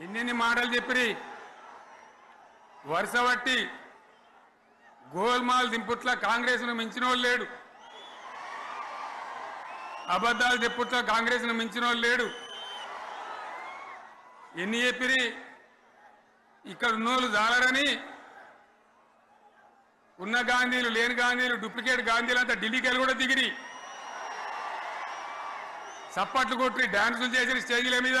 ఎన్నెన్ని మాటలు చెప్పిరి? వరుస పట్టి గోల్మాల్ దింపుట్ల కాంగ్రెస్ను మించిన లేడు. అబద్ధాలు చెప్పుట్ల కాంగ్రెస్ను మించిన లేడు. ఎన్ని చెప్పిరి? ఇక్కడ ఉన్నోళ్ళు జాలరని ఉన్న గాంధీలు లేని గాంధీలు డూప్లికేట్ గాంధీలు అంతా ఢిల్లీకి కూడా దిగిరి. చప్పట్లు కొట్టి డ్యాన్సులు చేసిన స్టేజీల మీద.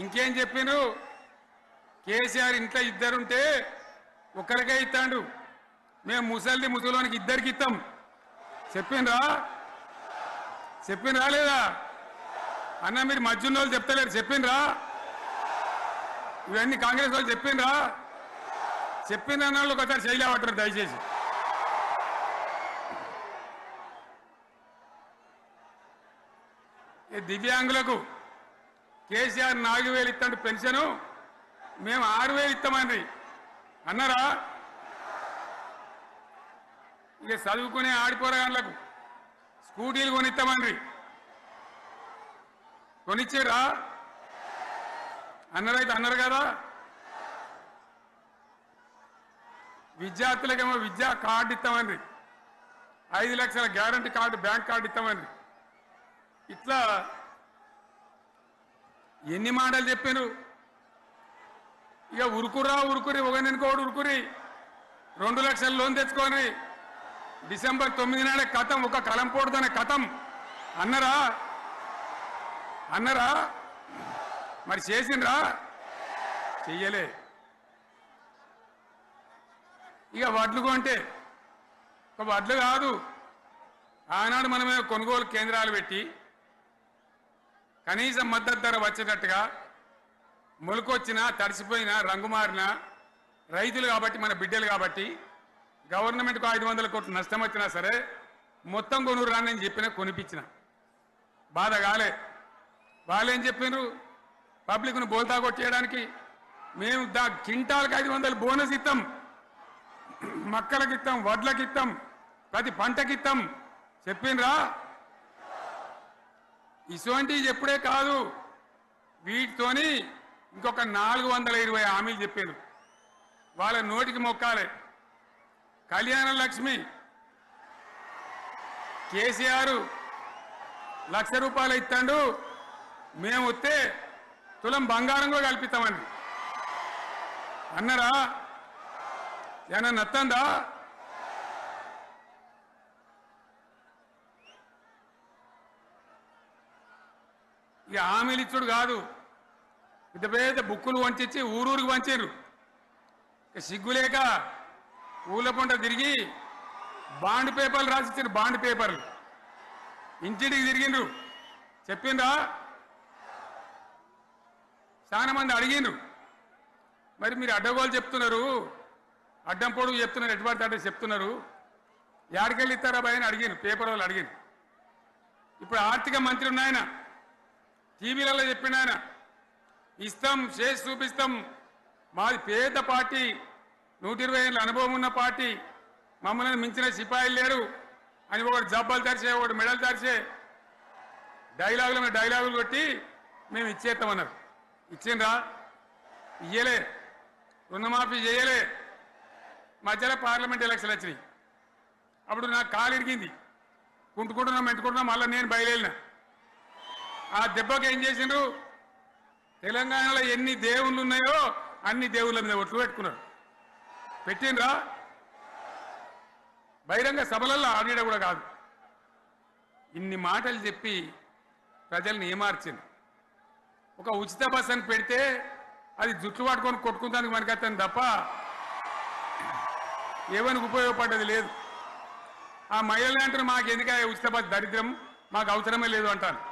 ఇంకేం చెప్పిండ్రు కేసీఆర్ ఇంట్లో ఇద్దరుంటే ఒక్కరికే ఇస్తాడు. మేము ముసలిది ముసలోనికి ఇద్దరికి ఇస్తాం చెప్పిండ్రా? చెప్పిండ్రా లేదా? అన్న మీరు మధ్యున్న వాళ్ళు చెప్తలేరు. చెప్పిండ్రా? ఇవన్నీ కాంగ్రెస్ వాళ్ళు చెప్పిండ్రా? చెప్పిన వాళ్ళు ఒకసారి చేయలేవటారు దయచేసి. దివ్యాంగులకు కేసీఆర్ నాలుగు వేలు ఇస్తాడు పెన్షను. మేము ఆరు వేలు ఇస్తామండి. అన్నారా? ఇక చదువుకునే ఆడిపోరగాళ్ళకు స్కూటీలు కొనిస్తామండ్రి కొనిచ్చారా? అన్నారైతే అన్నారు కదా? విద్యార్థులకేమో విద్యా కార్డు ఇస్తామండి. ఐదు లక్షల గ్యారంటీ కార్డు బ్యాంక్ కార్డు ఇస్తామండి. ఇట్లా ఎన్ని మాటలు చెప్పాను ఇక ఉరుకురా ఉరుకురి ఒకరినికోడు ఉరుకురి. రెండు లక్షల లోన్ తెచ్చుకొని డిసెంబర్ తొమ్మిది నాడే కథం ఒక కలం పోడుదనే కథం. అన్నరా? అన్నరా? మరి చేసిండ్రా? చెయ్యలే. ఇక వడ్లు కొంటే ఒక వడ్లు కాదు. ఆనాడు మనమే కొనుగోలు కేంద్రాలు పెట్టి కనీసం మద్దతు ధర వచ్చేటట్టుగా మొలకొచ్చినా తడిసిపోయినా రంగు మారినా రైతులు కాబట్టి మన బిడ్డలు కాబట్టి గవర్నమెంట్కు ఐదు వందల కోట్లు నష్టం వచ్చినా సరే మొత్తం కొనురు రాని నేను చెప్పిన కొనిపించిన. బాధ కాలే. వాళ్ళేం చెప్పిండ్రు పబ్లిక్ను బోల్తా కొట్టేయడానికి మేము దా కింటాలకు ఐదు వందలు బోనస్ ఇస్తాం మక్కలకి ఇస్తాం వడ్లకి ఇస్తాం ప్రతి పంటకి ఇస్తాం చెప్పిండ్రా ఇటువంటివి చెప్పుడే కాదు. వీటితోని ఇంకొక నాలుగు వందల ఇరవై హామీలు చెప్పారు వాళ్ళ నోటికి మొక్కాలే. కళ్యాణ లక్ష్మి కేసీఆర్ లక్ష రూపాయలు ఇస్తాడు. మేము వస్తే తులం బంగారం కూడా కల్పిస్తామండి. అన్నరా ఏమన్నా నత్తందా? ఇక హామీలు ఇచ్చుడు కాదు. పెద్ద పెద్ద బుక్కులు వంచి ఊరూరికి వంచారు సిగ్గులేక ఊళ్ళ పంట తిరిగి బాండ్ పేపర్లు రాసిచ్చారు బాండ్ పేపర్లు. ఇంటింటికి తిరిగిండ్రు. చెప్పిండ్రా? చాలా మంది అడిగిండ్రు. మరి మీరు అడ్డగోలు చెప్తున్నారు. అడ్డం పొడుగు చెప్తున్నారు. ఎటువంటి అడ్డ చెప్తున్నారు? యాడికెళ్ళి ఇస్తారా భయని అడిగాను పేపర్ వాళ్ళు అడిగాను ఇప్పుడు ఆర్థిక మంత్రి ఉన్నాయన. టీవీలలో చెప్పిన ఆయన ఇస్తాం చేసి చూపిస్తాం. మాది పేద పార్టీ నూట ఇరవై ఏళ్ళ అనుభవం ఉన్న పార్టీ. మమ్మల్ని మించిన సిపాయిలు లేరు. అని ఒకటి జబ్బలు తెరిచే ఒకటి మెడలు తెరిచే డైలాగులు మీద డైలాగులు కొట్టి మేము ఇచ్చేస్తామన్నారు. ఇచ్చిండ్రా? ఇయ్యలే. రుణమాఫీ చేయలే. మధ్యలో పార్లమెంట్ ఎలక్షన్ వచ్చినాయి. అప్పుడు నాకు కాలు ఇరిగింది. కుంటుకుంటున్నాం మెంటుకుంటున్నాం మళ్ళీ నేను బయలుదేరినా. ఆ దెబ్బకి ఏం చేసిండ్రు? తెలంగాణలో ఎన్ని దేవుళ్ళు ఉన్నాయో అన్ని దేవుళ్ళ మీద ఒట్లు పెట్టుకున్నారు. పెట్టిండ్రా? బహిరంగ సభలలో ఆడిడ కూడా కాదు. ఇన్ని మాటలు చెప్పి ప్రజల్ని ఏమార్చింది ఒక ఉచిత బస్ అని పెడితే అది జుట్లు పట్టుకొని కొట్టుకుందానికి మనకత్తాను తప్ప ఏమనికి ఉపయోగపడ్డది లేదు. ఆ మహిళలు అంటారు మాకు ఎందుక ఉచిత బస్ దరిద్రం? మాకు అవసరమే లేదు అంటారు.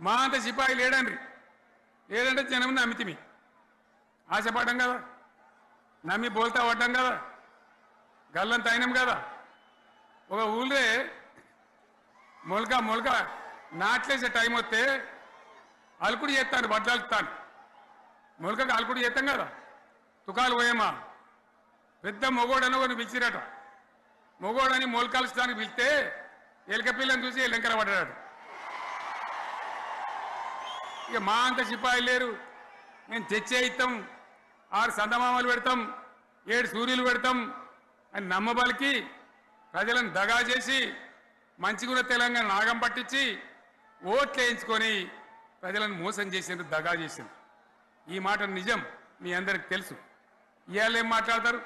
మా అంత సిపాయి లేడండ్రి. లేదంటే జనం నమ్మితిమి. ఆశపడ్డాం కదా. నమ్మి బోల్తా పడ్డం కదా. గల్లంత అయినాం కదా. ఒక ఊళ్ళే మొలక మొలక నాట్లేసే టైం వస్తే అలుకుడు చేస్తాను బట్టలుతాను మొలకకు అలుకుడు చేస్తాం కదా. తుకాలు పోయేమా పెద్ద మొగోడని కొన్ని పిలిచిరట. మొగోడని మొలకాల్చడానికి పిలిస్తే ఎలక పిల్లని చూసి ఎలంకర పడ్డాడు. ఇక మా అంత సిపాయి లేరు. మేము తెచ్చే ఇస్తాం ఆరు సందమామలు పెడతాం ఏడు సూర్యులు పెడతాం అని నమ్మబలికి ప్రజలను దగా చేసి మంచిగున్న తెలంగాణ నాగం పట్టించి ఓట్లు వేయించుకొని ప్రజలను మోసం చేసిండ్రు దగా చేసిండ్రు ఈ మాట నిజం మీ అందరికి తెలుసు. ఇవాళ ఏం మాట్లాడతారు?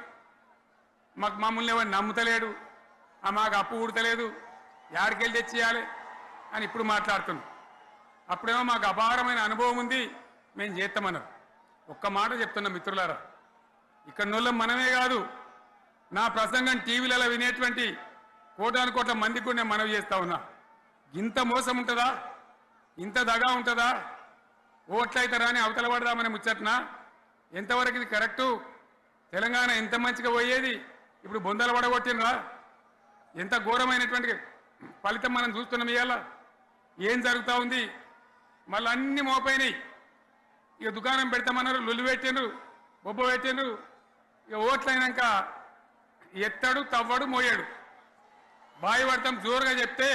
మాకు మమ్మల్ని ఎవరు నమ్ముతలేడు ఆ మాకు అప్పు ఉడతలేదు యాడికెళ్ళి తెచ్చియాలి అని ఇప్పుడు మాట్లాడుతున్నాం. అప్పుడేమో మాకు అపారమైన అనుభవం ఉంది మేము చేస్తామన్నారు. ఒక్క మాట చెప్తున్నా మిత్రులారా ఇక్కడ నోళ్ళం మనమే కాదు నా ప్రసంగం టీవీలలో వినేటువంటి కోటాను కోట్ల మందికి కూడా నేను మనవి చేస్తా ఉన్నా. ఇంత మోసం ఉంటుందా? ఇంత దగా ఉంటుందా? ఓట్లయితారా అని అవతల పడదామని ముచ్చట్నా? ఎంతవరకు ఇది కరెక్టు? తెలంగాణ ఎంత మంచిగా పోయేది? ఇప్పుడు బొందలు పడగొట్టినరా ఎంత ఘోరమైనటువంటి ఫలితం మనం చూస్తున్నాం ఇవాళ. ఏం జరుగుతూ ఉంది? మళ్ళీ అన్ని మోపైనాయి. ఇక దుకాణం పెడతామన్నారు లొల్లు పెట్టినరు బొబ్బ పెట్టినరు ఇక ఓట్లైనాక ఎత్తాడు తవ్వడు మోయాడు. బాయి పడతాం జోరుగా చెప్తే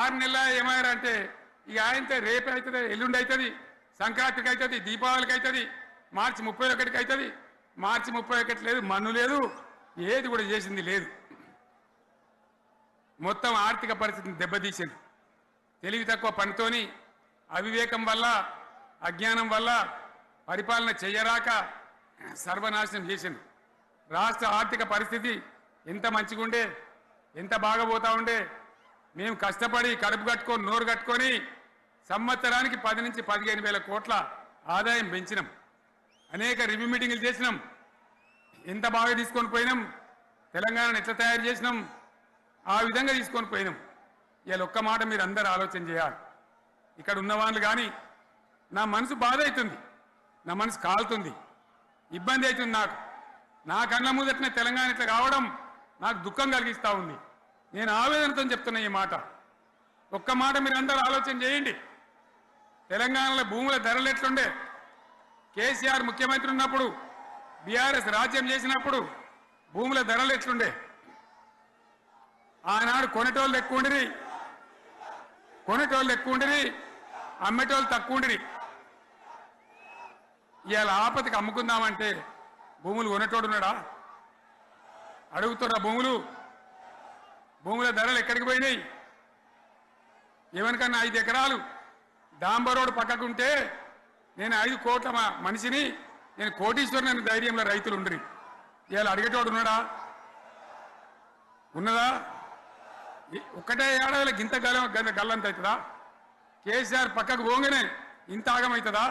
ఆరు నెలల ఏమయ్యారంటే ఇక ఆయనతో రేపు అవుతుంది ఎల్లుండి అవుతుంది సంక్రాంతికి అవుతుంది దీపావళికి అవుతుంది మార్చి ముప్పై ఒకటికి అవుతుంది. మార్చి ముప్పై ఒకటి లేదు మన్ను లేదు ఏది కూడా చేసింది లేదు. మొత్తం ఆర్థిక పరిస్థితిని దెబ్బతీసింది తెలివి తక్కువ పనితోని అవివేకం వల్ల అజ్ఞానం వల్ల పరిపాలన చెయ్యరాక సర్వనాశనం చేసింది. రాష్ట్ర ఆర్థిక పరిస్థితి ఎంత మంచిగుండే ఎంత బాగా పోతా ఉండే మేము కష్టపడి కడుపు కట్టుకొని నోరు కట్టుకొని సంవత్సరానికి పది నుంచి పదిహేను వేల కోట్ల ఆదాయం పెంచినాం. అనేక రివ్యూ మీటింగ్లు చేసినాం. ఎంత బాగా తీసుకొని పోయినాం తెలంగాణను ఎట్లా తయారు చేసినాం ఆ విధంగా తీసుకొని పోయినాం. ఇవాళ ఒక్క మాట మీరు అందరూ ఆలోచన చేయాలి. ఇక్కడ ఉన్న వాళ్ళు కానీ నా మనసు బాధ అవుతుంది నా మనసు కాలుతుంది ఇబ్బంది అవుతుంది నాకు. నా కళ్ళ ముందటనే తెలంగాణ ఇట్లా కావడం నాకు దుఃఖం కలిగిస్తూ ఉంది. నేను ఆవేదనతో చెప్తున్నా ఈ మాట. ఒక్క మాట మీరందరూ ఆలోచన చేయండి. తెలంగాణలో భూముల ధరలు ఎట్లుండే? కేసీఆర్ ముఖ్యమంత్రి ఉన్నప్పుడు బీఆర్ఎస్ రాజ్యం చేసినప్పుడు భూముల ధరలు ఎట్లుండే? ఆనాడు కొనేటోళ్ళు ఎక్కువ ఉండిరి కొనేటోళ్ళు ఎక్కువ ఉండిరి అమ్మేటోళ్ళు తక్కువ ఉండిరి. ఇవాళ ఆపతికి అమ్ముకుందామంటే భూములు కొనేటోడు ఉన్నాడా? అడుగుతున్నా భూములు. భూముల ధరలు ఎక్కడికి పోయినాయి? ఎవరికన్నా ఐదు ఎకరాలు డాంబర్ రోడ్ పక్కకు ఉంటే నేను ఐదు కోట్ల మనిషిని నేను కోటీశ్వరుని అనే ధైర్యంలో రైతులు ఉండరు. ఇవాళ అడిగేటోడు ఉన్నాడా? ఉన్నదా? ఒక్కటే ఏడాదిలో గింత గల గల్లంత అవుతుందా కేసీఆర్ పక్కకు పోగానే ఇంత ఆగమవుతుందా